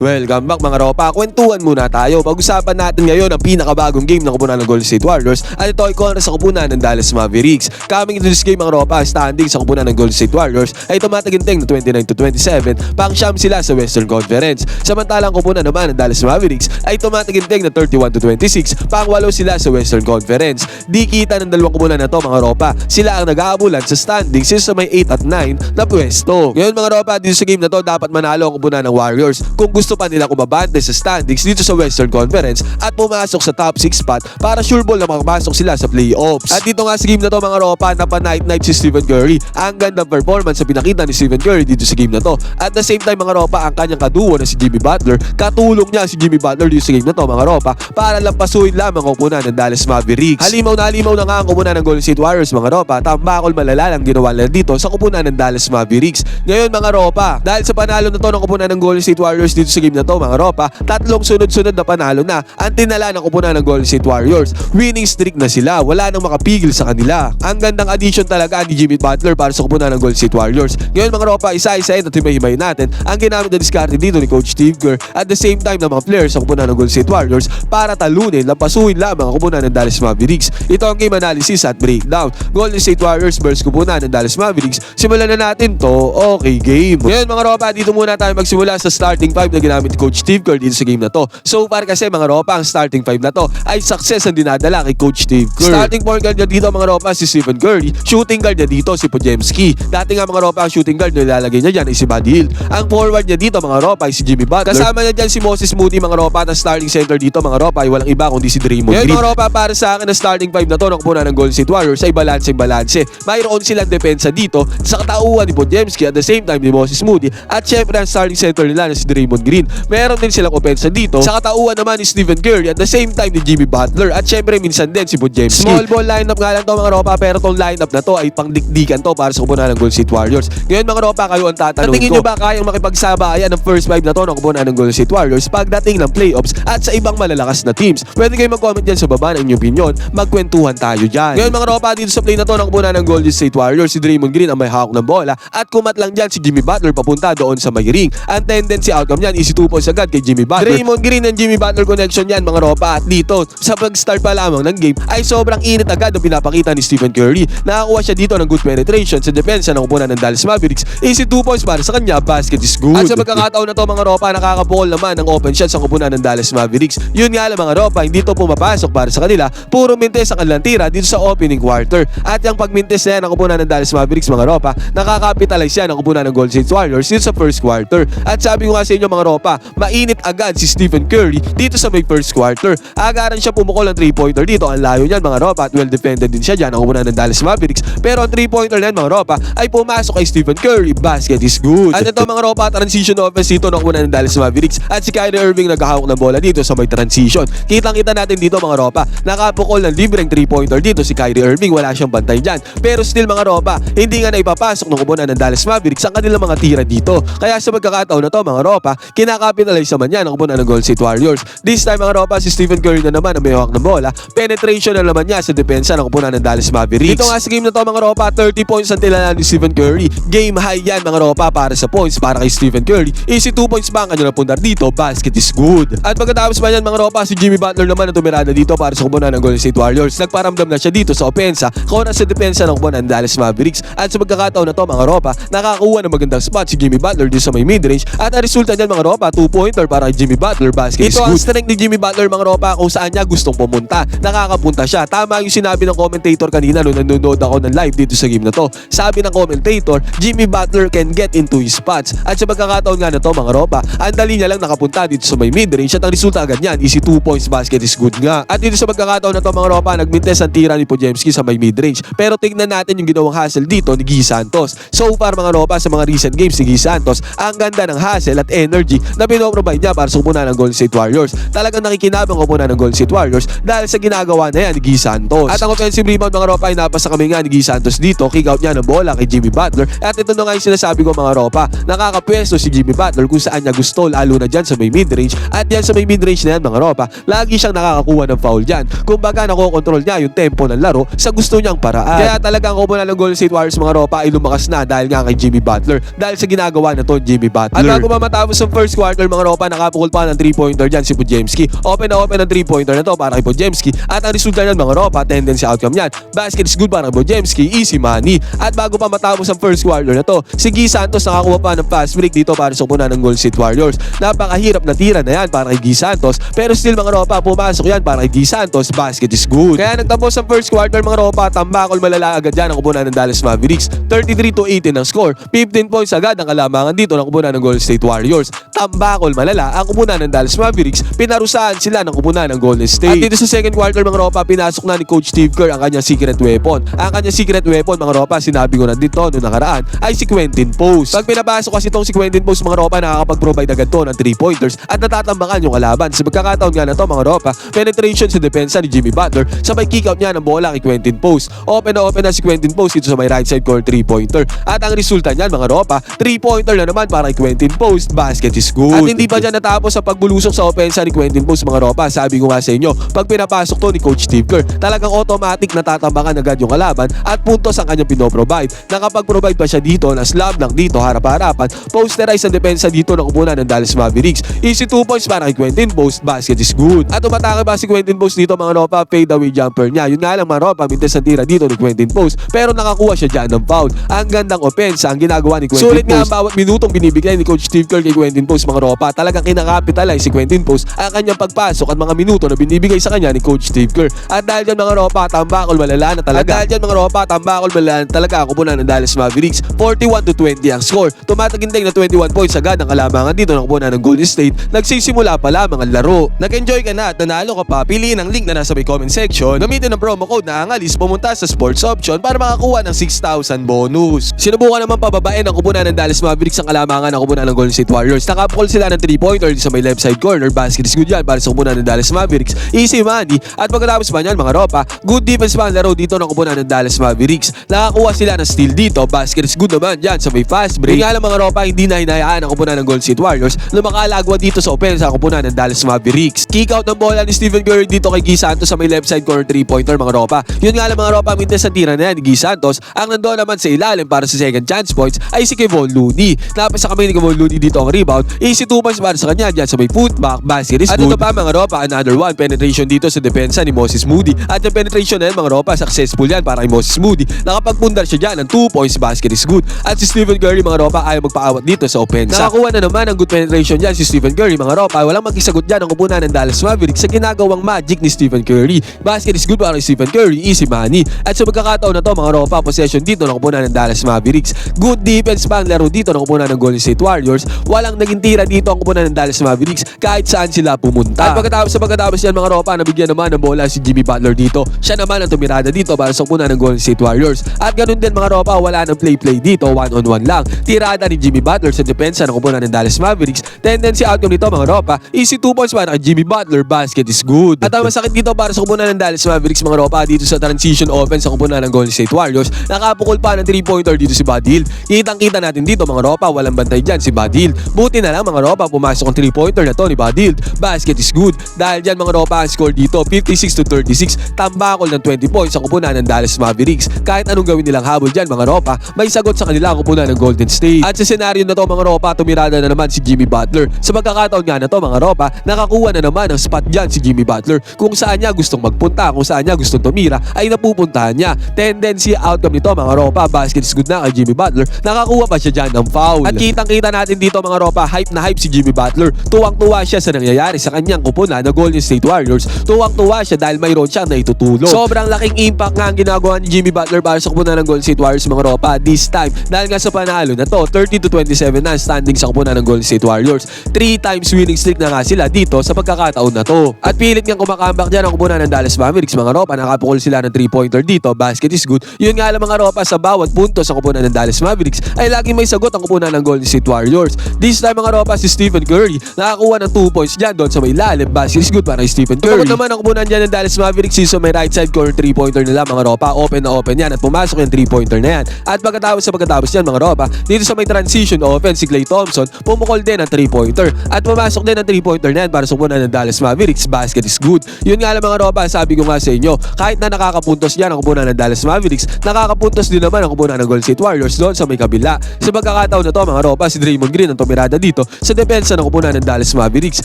Welcome back mga ropa. Kwentuhan muna tayo. Pag-usapan natin ngayon ang pinakabagong game ng kupunan ng Golden State Warriors at ito ay kontra sa kupunan ng Dallas Mavericks. Coming into this game mga ropa, standing sa kupunan ng Golden State Warriors ay tumataginting na 29 to 27. Pang siyam sila sa Western Conference. Samantalang kupunan naman ng Dallas Mavericks ay tumataginting na 31 to 26. Pang walo sila sa Western Conference. Di kita ng dalawang kupunan na to mga ropa. Sila ang nag-aabulan sa standings sa may 8 at 9 na pwesto. Ngayon mga ropa, dito sa game na to dapat manalo ang kupunan ng Warriors kung gusto pa nila kumabante sa standings dito sa Western Conference at pumasok sa top 6 spot para sure ball na makapasok sila sa playoffs. At dito nga sa game na to mga ropa, napa-night night si Stephen Curry. Ang gandang performance sa pinakita ni Stephen Curry dito sa game na to. At the same time mga ropa, ang kanyang kaduo na si Jimmy Butler, katulong niya si Jimmy Butler dito sa game na to mga ropa para lampasuin lamang ang kupunan ng Dallas Mavericks. Halimaw na halimaw na nga ang kupunan ng Golden State Warriors mga ropa, tambakol malala ang ginawa nila dito sa kupunan ng Dallas Mavericks. Ngayon mga ropa, dahil sa panalo na to ng kupunan ng Golden State Warriors dito sa game na to mga ropa, tatlong sunod-sunod na panalo na ang tinala ng kupunan ng Golden State Warriors. Winning streak na sila, wala nang makapigil sa kanila. Ang gandang addition talaga ni Jimmy Butler para sa kupunan ng Golden State Warriors. Ngayon mga ropa, isa-isahin at himay-himay natin ang ginamit na diskarte dito ni Coach Steve Kerr at the same time ng mga players sa kupunan ng Golden State Warriors para talunin, lampasuin lamang ang kupunan ng Dallas Mavericks. Ito ang game analysis at breakdown. Golden State Warriors versus kupunan ng Dallas Mavericks. Simulan na natin to. Okay, game. Ngayon mga ropa, dito muna tayo magsimula sa starting five na ginamit ni Coach Steve Kerr dito sa game na to. So far kasi mga ropa, ang starting five na to ay success ang dinadala kay Coach Steve Kerr. Starting point guard niya dito mga ropa si Stephen Curry. Shooting guard niya dito si Podziemski. Dati nga mga ropa, ang shooting guard na ilalagay niya dyan ay si Buddy Hield. Ang forward niya dito mga ropa ay si Jimmy Butler. Kasama niya dyan si Moses Moody mga ropa at starting center dito mga ropa ay walang iba kundi si Draymond Green. mga ropa, para sa akin ang starting five na to ng kupunan ng Golden State Warriors ay balance-balance. Mayroon silang depensa dito sa katauhan ni Podziemski at the same time ni Moses Moody at syempre ang starting center nila na si Draymond Green. Meron din silang opensa dito sa katauhan naman ni Stephen Curry at the same time ni Jimmy Butler at syempre minsan din si Podziemski. Small ball lineup nga lang to mga ropa pero tong lineup na to ay pangdikdikan to para sa kupunan ng Golden State Warriors. Ngayon mga ropa kayo ang tatanungin Tingin ko. nyo ba kayang makipagsabayan ng first five na to ng kupunan ng Golden State Warriors pagdating ng playoffs at sa ibang malalakas na teams? Pwede kayo mag-comment dyan sa baba ng inyong opinion. Magkwentuhan tayo dyan. Ngayon mga ropa dito sa play na to ng kupunan ng Golden State Warriors, si Draymond Green ang may hawak ng bola at kumat lang dyan si Jimmy Butler papunta doon sa may ring. Ang tendency outcome niyan is 2 points agad kay Jimmy Butler. Draymond Green and Jimmy Butler connection yan mga ropa at dito sa pag-start pa lamang ng game ay sobrang init agad ang pinapakita ni Stephen Curry. Nakakuha siya dito ng good penetration sa depensa ng kupunan ng Dallas Mavericks. Easy 2 points para sa kanya, basket is good. At sa pagkakataon na to mga ropa, nakakapukol naman ng open shot sa kupunan ng Dallas Mavericks. Yun nga lang mga ropa, hindi to pumapasok para sa kanila. Puro mintes ang kanilang tira dito sa opening quarter. At yung pagmintes na yan ng kupunan ng Dallas Mavericks mga ropa, nakakapitalize yan ang kupunan ng Golden State Warriors dito sa first quarter. At sabi ko nga sa inyo mga ropa, mainit agad si Stephen Curry dito sa may first quarter. Agaran siya pumukol ng 3-pointer dito. Ang layo niyan mga ropa at well defended din siya dyan ang kupunan ng Dallas Mavericks. Pero ang 3-pointer na yan mga ropa ay pumasok kay Stephen Curry. Basket is good. At ito mga ropa, transition offense dito ng kupunan ng Dallas Mavericks. At si Kyrie Irving naghahawak ng bola dito sa may transition. Kitang-kita natin dito mga ropa, nakapukol ng libreng 3-pointer dito si Kyrie Irving. Wala siyang bantay dyan. Pero still mga ropa, hindi nga na ipapasok ng kupunan ng Dallas Mavericks ang kanilang mga tira dito. Kaya sa magkakataon na to mga ropa, kinakapitalize naman yan ang kupunan ng Golden State Warriors. This time mga ropa, si Stephen Curry na naman ang may hawak ng bola. Penetration na naman niya sa depensa ng kupunan ng Dallas Mavericks. Dito nga sa game na to mga ropa, 30 points ang tilala ni Stephen Curry. Game high yan mga ropa para sa points para kay Stephen Curry. Easy 2 points ba ang kanyang pundar dito? Basket is good. At pagkatapos pa yan mga ropa, si Jimmy Butler naman ang tumirada dito para sa kupunan ng Golden State Warriors. Nagparamdam na siya dito sa opensa, kung sa depensa ng kupunan ng Dallas Mavericks. At sa pagkakataon na to mga ropa, nakakuha ng magandang spot si Jimmy Butler dito sa may midrange. At ang resulta niyan mga ropa, 2-pointer para kay Jimmy Butler. Basket is Ito good. ang strength ni Jimmy Butler mga ropa kung saan niya gustong pumunta. Nakakapunta siya. Tama yung sinabi ng commentator kanina nung nanonood ako ng live dito sa game na to. Sabi ng commentator, Jimmy Butler can get into his spots. At sa pagkakataon nga na to mga ropa, ang dali niya lang nakapunta dito sa may midrange at ang resulta agad niyan, easy 2 points basket is good nga. At dito sa pagkakataon na to mga ropa, nagmintes ang tira ni Podziemski sa may midrange. Pero tignan natin yung ginawang hustle dito ni Guy Santos. So far mga ropa sa mga recent games ni Guy Santos, ang ganda ng hustle at energy na pinoprovide niya para sa kupunan ng Golden State Warriors. Talagang nakikinabang kupunan ng Golden State Warriors dahil sa ginagawa na yan ni Guy Santos. At ang offensive rebound mga ropa ay napasa kami nga ni Guy Santos dito. Kick out niya ng bola kay Jimmy Butler. At ito na nga yung sinasabi ko mga ropa. Nakakapwesto si Jimmy Butler kung saan niya gusto lalo na dyan sa may midrange. At yan sa may midrange na yan mga ropa, lagi siyang nakakakuha ng foul dyan. Kumbaga nakokontrol niya yung tempo ng laro sa gusto niyang paraan. Kaya talagang kupunan ng Golden State Warriors mga ropa ay lumakas na dahil nga kay Jimmy Butler. Dahil sa ginagawa na to Jimmy Butler. At bago pa matapos ang first first quarter mga ropa, nakapukol pa ng 3-pointer dyan si Pujemski. Open na open ang 3-pointer na to para kay Pujemski. At ang resulta niyan mga ropa, tendency outcome niyan. Basket is good para kay Pujemski, easy money. At bago pa matapos ang first quarter na to, si Guy Santos nakakuha pa ng fast break dito para sa kupunan ng Golden State Warriors. Napakahirap na tira na yan para kay Guy Santos. Pero still mga ropa, pumasok yan para kay Guy Santos, basket is good. Kaya nagtapos ang first quarter mga ropa, tambakol malala agad yan ang kupunan ng Dallas Mavericks. 33 to 18 ang score. 15 points agad ang kalamangan dito ng kupunan ng Golden State Warriors. Tambakol malala ang kupunan ng Dallas Mavericks. Pinarusahan sila ng kupunan ng Golden State. At dito sa second quarter mga ropa, pinasok na ni Coach Steve Kerr ang kanyang secret weapon. Ang kanyang secret weapon mga ropa, sinabi ko na dito noong nakaraan, ay si Quentin Post. Pag pinapasok kasi itong si Quentin Post mga ropa, nakakapag-provide agad to ng 3 pointers at natatambakan yung kalaban. Sa pagkakataon nga na to mga ropa, penetration sa depensa ni Jimmy Butler, sabay kick out niya ng bola kay Quentin Post. Open na open na si Quentin Post dito sa may right side corner 3 pointer. At ang resulta niyan mga ropa, 3 pointer na naman para kay Quentin Post, basket is good. At hindi pa dyan natapos sa pagbulusok sa opensa ni Quentin Post mga ropa, sabi ko nga sa inyo, pag pinapasok to ni Coach Steve Kerr, talagang automatic natatambakan agad yung kalaban at puntos ang kanyang pinoprovide. Nakapag-provide pa siya dito na slab lang dito harap-harapan, posterize ang depensa dito ng kupunan ng Dallas Mavericks. Easy 2 points para kay Quentin Post, basket is good. At umatake ba si Quentin Post dito mga ropa, fade away jumper niya. Yun nga lang mga ropa, mintes ang tira dito ni Quentin Post, pero nakakuha siya dyan ng foul. Ang gandang offense ang ginagawa ni Quentin Sulit nga ang bawat minutong binibigay ni Coach Steve Kerr kay Quentin Post mga ropa. Talagang kinakapitalize si Quentin Post ang kanyang pagpasok at mga minuto na binibigay sa kanya ni Coach Steve Kerr. At dahil dyan mga ropa, tambakol malala na talaga. At dahil dyan mga ropa, tambakol malala na talaga ako po na ng Dallas Mavericks. 41 to 20 ang score. Tumatagintay na 21 points agad ang kalamangan dito ng kupunan ng Golden State. Nagsisimula pa lamang ang laro. Nag-enjoy ka na at nanalo ka pa, piliin ang link na nasa may comment section. Gamitin ang promo code na angalis pumunta sa sports option para makakuha ng 6,000 bonus. Sinubukan naman pababain ang kupunan ng Dallas Mavericks ang kalamangan ng kupunan ng Golden State Warriors. Nakapukol sila ng 3-pointer sa may left side corner. Basket is good yan para sa kupunan ng Dallas Mavericks. Easy money. At pagkatapos pa niyan mga ropa, good defense pa ang laro dito ng kupunan ng Dallas Mavericks. Nakakuha sila ng steal dito. Basket is good naman dyan sa may fast break. Yun nga lang mga ropa, hindi na hinayaan ang kupunan ng Golden State Warriors na makalagwa dito sa opensa ang kupunan ng Dallas Mavericks. Kick out ng bola ni Stephen Curry dito kay Guy Santos sa may left side corner 3-pointer mga ropa. Yun nga lang mga ropa, mintes sa tira na yan ni Guy Santos. Ang nandoon naman sa ilalim para sa second chance points ay si Kevon Looney. Napasa kami ni Kevon Looney dito ang rebound. Easy 2 points para sa kanya dyan sa may putback. Basket is At good. ito pa mga ropa, another one. Penetration dito sa depensa ni Moses Moody. At yung penetration na yan mga ropa, successful yan para kay Moses Moody. Nakapagpundar siya dyan ng 2 points. Basket is good. At si Stephen Curry mga ropa ayaw magpaawat dito sa opensa. Nakakuha na naman ng good penetration dyan si Stephen Curry mga ropa. Walang magkisagot dyan ang kupunan ng Dallas Mavericks sa ginagawang magic ni Stephen Curry. Basket is good para kay Stephen Curry. Easy money. At sa pagkakataon na to mga ropa, possession dito ng kupunan ng Dallas Mavericks. Good defense pa ang laro dito ng kupunan ng Golden State Warriors. Walang naging tira dito ang kupunan ng Dallas Mavericks kahit saan sila pumunta. At pagkatapos sa pagkatapos yan mga ropa, nabigyan naman ng bola si Jimmy Butler dito. Siya naman ang tumirada dito para sa kupunan ng Golden State Warriors. At ganun din mga ropa, wala nang play-play dito, one-on-one lang. Tirada ni Jimmy Butler sa depensa ng kupunan ng Dallas Mavericks. Tendency outcome nito mga ropa, easy 2 points para kay Jimmy Butler, basket is good. At ang masakit dito para sa kupunan ng Dallas Mavericks mga ropa dito sa transition offense sa kupunan ng Golden State Warriors. Nakapukol pa ng 3-pointer dito si Hield. Kitang-kita natin dito mga ropa, walang bantay dyan si Hield. Buti na lang mga ropa, pumasok ang 3-pointer na to ni Hield. Basket is good. Dahil dyan mga ropa, ang score dito 56 to 36. Tambakol ng 20 points ang kupunan ng Dallas Mavericks. Kahit anong gawin nilang habol dyan mga ropa, may sagot sa kanila ang kupunan ng Golden State. At sa senaryo na to mga ropa, tumirada na naman si Jimmy Butler. Sa pagkakataon nga na to mga ropa, nakakuha na naman ang spot dyan si Jimmy Butler. Kung saan niya gustong magpunta, kung saan niya gustong tumira, ay napupuntahan niya. Tendency outcome nito mga ropa, basket is good na kay Jimmy Butler. Nakakuha pa siya dyan ng foul. At kitang-kita natin dito mga ropa, hype na hype si Jimmy Butler. Tuwang-tuwa siya sa nangyayari sa kanyang kupunan na Golden State Warriors. Tuwang-tuwa siya dahil mayroon siyang naitutulong. Sobrang laking impact nga ang ginagawa ni Jimmy Butler para sa kupunan ng Golden State Warriors mga ropa this time. Dahil nga sa panalo na to, 30 to 27 na standing sa kupunan ng Golden State Warriors. 3 times winning streak na nga sila dito sa pagkakataon na to. At pilit nga kumakambak dyan ang kupunan ng Dallas Mavericks mga ropa. Nakapukol sila ng 3-pointer dito. Basket is good. Yun nga lang mga ropa sa bawat punto sa kupunan ng Dallas Mavericks ay laging may sagot ang kupunan ng Golden State Warriors. This time mga ropa si Stephen Curry nakakuha ng 2 points dyan doon sa may lalim. Basket is good para kay Stephen Curry. Tumakot naman ang kupunan dyan ng Dallas Mavericks sa may right side corner 3-pointer nila mga ropa. Open na open yan at pumasok yung 3-pointer na yan. At pagkatapos sa pagkatapos yan mga ropa, dito sa may transition offense si Klay Thompson, pumukol din ang 3-pointer. At pumasok din ang 3-pointer na yan para sa kupunan ng Dallas Mavericks. Basket is good. Yun nga lang mga ropa, sabi ko nga sa inyo, kahit na nakakapuntos yan ang kupunan ng Dallas Mavericks, nakakapuntos din naman ang kupunan ng Golden State Warriors doon sa may kabila. Sa pagkakataon na to mga ropa, si Draymond Green ang tumirada dito dito sa depensa ng kupunan ng Dallas Mavericks.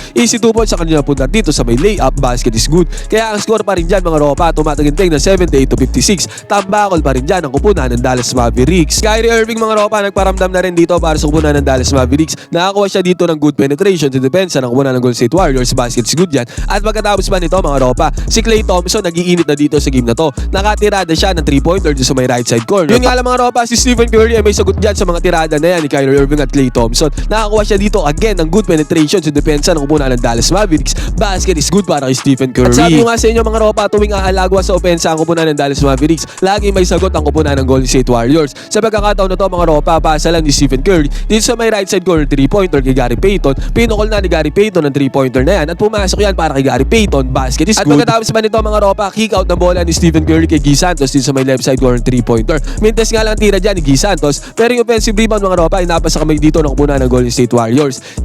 Easy 2 points sa kanila punta dito sa may layup, basket is good. Kaya ang score pa rin dyan mga ropa, tumataginting na 78 to 56. Tambakol pa rin dyan ang kupunan ng Dallas Mavericks. Kyrie Irving mga ropa, nagparamdam na rin dito para sa kupunan ng Dallas Mavericks. Nakakuha siya dito ng good penetration sa depensa ng kupunan ng Golden State Warriors. Basket is good yan. At pagkatapos pa nito mga ropa, si Klay Thompson nagiinit na dito sa game na to. Nakatirada siya ng 3-pointer dito sa may right side corner. Yun nga lang mga ropa, si Stephen Curry ay may sagot dyan sa mga tirada na yan ni Kyrie Irving at Klay Thompson. Nakakuha siya dito again ng good penetration sa depensa ng kupunan ng Dallas Mavericks. Basket is good para kay Stephen Curry. At sabi ko nga sa inyo mga ropa, tuwing aalagwa sa opensa ang kupunan ng Dallas Mavericks, lagi may sagot ang kupunan ng Golden State Warriors. Sa pagkakataon na to mga ropa, pasa lang ni Stephen Curry dito sa may right side corner 3-pointer kay Gary Payton. Pinukol na ni Gary Payton ng 3-pointer na yan at pumasok yan para kay Gary Payton. Basket is At good. At pagkatapos pa nito mga ropa, kick out ng bola ni Stephen Curry kay Guy Santos dito sa may left side corner 3-pointer. Mintes nga lang ang tira dyan ni Guy Santos pero yung offensive rebound mga ropa ay napasa kamay dito ng kupunan ng Golden State Warriors.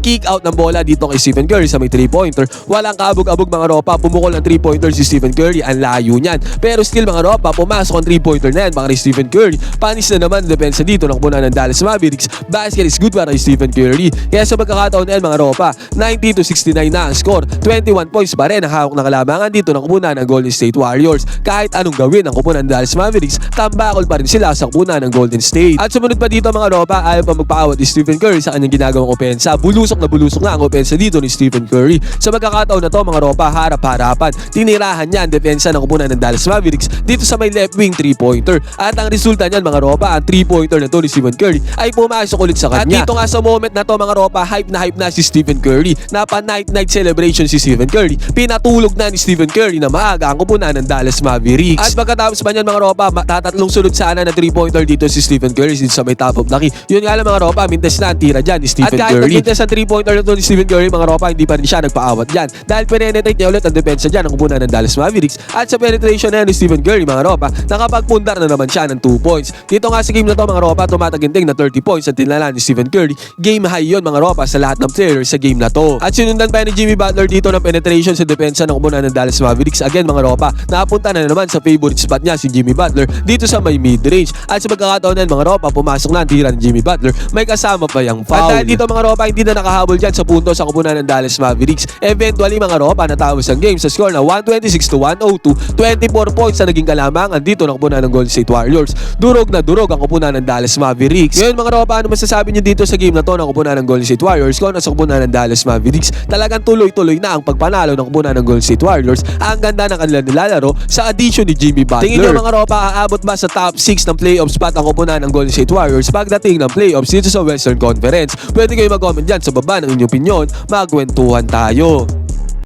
Kick out ng bola dito kay Stephen Curry sa may 3-pointer. Walang kaabog-abog mga ropa, pumukol ng 3-pointer si Stephen Curry. Ang layo niyan. Pero still mga ropa, pumasok ang 3-pointer na yan para kay Stephen Curry. Panis na naman ang depensa dito ng kupunan ng Dallas Mavericks. Basket is good para kay Stephen Curry. Kaya sa pagkakataon na yan mga ropa, 90 to 69 na ang score. 21 points pa rin ang hawak na kalamangan dito ng kupunan ng Golden State Warriors. Kahit anong gawin ng kupunan ng Dallas Mavericks, tambakol pa rin sila sa kupunan ng Golden State. At sumunod pa dito mga ropa, ayaw pa magpaawat ni Stephen Curry sa kanyang ginagawang opensa. Bulusok na bulusok na ang opensa dito ni Stephen Curry. Sa magkakataon na to mga ropa, harap-harapan. Tinirahan niya ang depensa ng kupunan ng Dallas Mavericks dito sa may left wing 3-pointer. At ang resulta niyan mga ropa, ang 3-pointer na to ni Stephen Curry ay pumasok ulit sa kanya. At dito nga sa moment na to mga ropa, hype na hype na si Stephen Curry. Napa night night celebration si Stephen Curry. Pinatulog na ni Stephen Curry na maaga ang kupunan ng Dallas Mavericks. At pagkatapos pa niyan mga ropa, tatatlong sunod sana na 3-pointer dito si Stephen Curry dito sa may top of the key. Yun nga lang mga ropa, mintes na ang tira dyan ni Stephen At kahit Curry. At kahit ang 3-pointer na to ni Stephen Curry mga ropa, hindi pa rin siya nagpaawat dyan. Dahil penetrate niya ulit ang depensa dyan ng kupunan ng Dallas Mavericks. At sa penetration na ni Stephen Curry mga ropa, nakapagpundar na naman siya ng 2 points. Dito nga sa game na to mga ropa, tumataginting na 30 points ang tinala ni Stephen Curry. Game high yun mga ropa sa lahat ng players sa game na to. At sinundan pa ni Jimmy Butler dito ng penetration sa depensa ng kupunan ng Dallas Mavericks. Again mga ropa, napunta na naman sa favorite spot niya si Jimmy Butler dito sa may mid-range. At sa pagkakataon yan, mga ropa, pumasok na ang tira ni Jimmy Butler. May kasama pa yung foul. At dahil dito mga ropa, hindi na nakahabol dyan sa punto sa kupunan ng Dallas Mavericks. Eventually mga ropa, natapos ang game sa score na 126 to 102. 24 points na naging kalamangan dito ng kupunan ng Golden State Warriors. Durog na durog ang kupunan ng Dallas Mavericks. Ngayon mga ropa, ano masasabi niyo dito sa game na to ng kupunan ng Golden State Warriors kung nasa kupunan ng Dallas Mavericks? Talagang tuloy-tuloy na ang pagpanalo ng kupunan ng Golden State Warriors. Ang ganda ng kanilang nilalaro sa addition ni Jimmy Butler. Tingin niyo mga ropa, aabot ba sa top 6 ng playoff spot ang kupunan ng Golden State Warriors pagdating ng playoffs dito sa Western Conference? Pwede kayo mag-comment dyan sa baba ng inyong opinion. Magkwentuhan tayo.